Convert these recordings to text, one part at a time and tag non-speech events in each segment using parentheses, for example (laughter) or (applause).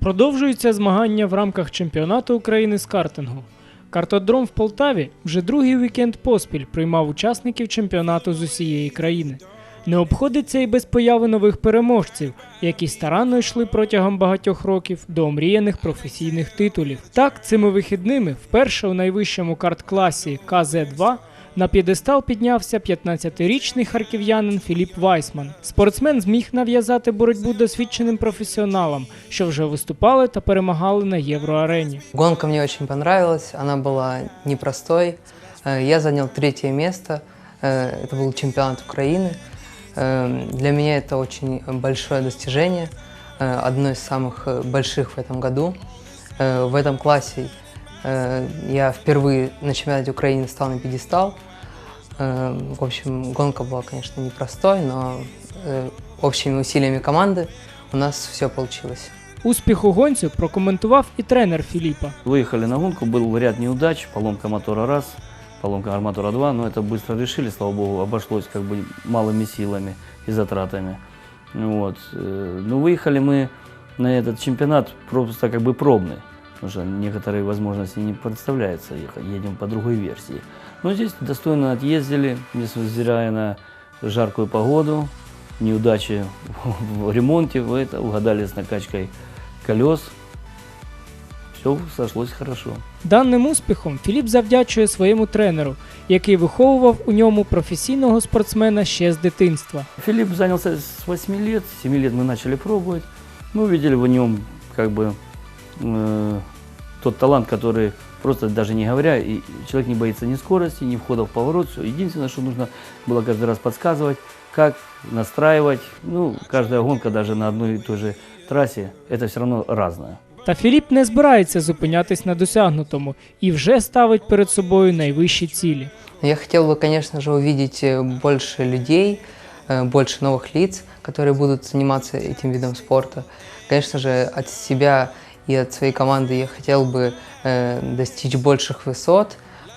Продовжуються змагання в рамках чемпіонату України з картингу. Картодром в Полтаві вже другий вікенд поспіль приймав учасників чемпіонату з усієї країни. Не обходиться і без появи нових переможців, які старанно йшли протягом багатьох років до омріяних професійних титулів. Так, цими вихідними вперше у найвищому карт-класі КЗ-2 на п'єдестал піднявся 15-річний харків'янин Філіп Вайсман. Спортсмен зміг нав'язати боротьбу досвідченим професіоналам, що вже виступали та перемагали на євроарені. Гонка мне очень понравилась, она была непростой. Э, Я занял третье место, Э, это был чемпионат Украины. Э, Для меня это очень большое достижение, э, одно из самых э, больших в этом году. Э, В этом классе э, я впервые на чемпионате Украины стал на пьедестал. Э, В общем, гонка была, конечно, непростой, но э, общими усилиями команды у нас все получилось. Успіх у гонцю прокоментував і тренер Філіпа. Выехали на гонку, был ряд неудач, поломка мотора раз, поломка арматура два, но это быстро решили, слава богу, обошлось как бы малыми силами и затратами. Ну Вот. э, Ну, выехали мы на этот чемпионат просто как бы пробный, потому что некоторые возможности не представляется ехать, едем по другой версии. Но здесь достойно отъездили, несмотря на жаркую погоду, неудачи (laughs) в ремонте, в это, угадали с накачкой колес, все сошлось хорошо. Даним успіхом Філіп завдячує своєму тренеру, який виховував у ньому професійного спортсмена ще з дитинства. Филипп занялся с 8 лет, с 7 лет мы начали пробовать. Мы увидели в нем как бы э, тот талант, который просто даже не говоря, и человек не боится ни скорости, ни входа в поворот. Все. Единственное, что нужно было каждый раз подсказывать, как настраивать. Ну, каждая гонка даже на одной и той же трассе, это все равно разное. Та Філіп не збирається зупинятись на досягнутому і вже ставить перед собою найвищі цілі. Я хотел бы, конечно же, увидеть э, больше людей, э, больше новых лиц, которые будут заниматься этим видом спорта. Конечно же, от себя и от своей команды я хотел бы э, достичь больших высот,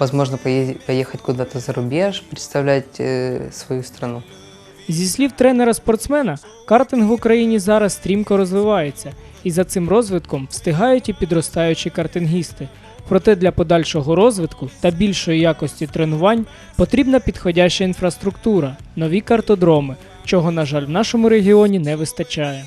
возможно, поездить- поехать куда-то за рубеж, представлять э, свою страну. Зі слів тренера спортсмена, картинг в Україні зараз стрімко розвивається, і за цим розвитком встигають і підростаючі картингісти. Проте для подальшого розвитку та більшої якості тренувань потрібна підходяща інфраструктура, нові картодроми, чого, на жаль, в нашому регіоні не вистачає.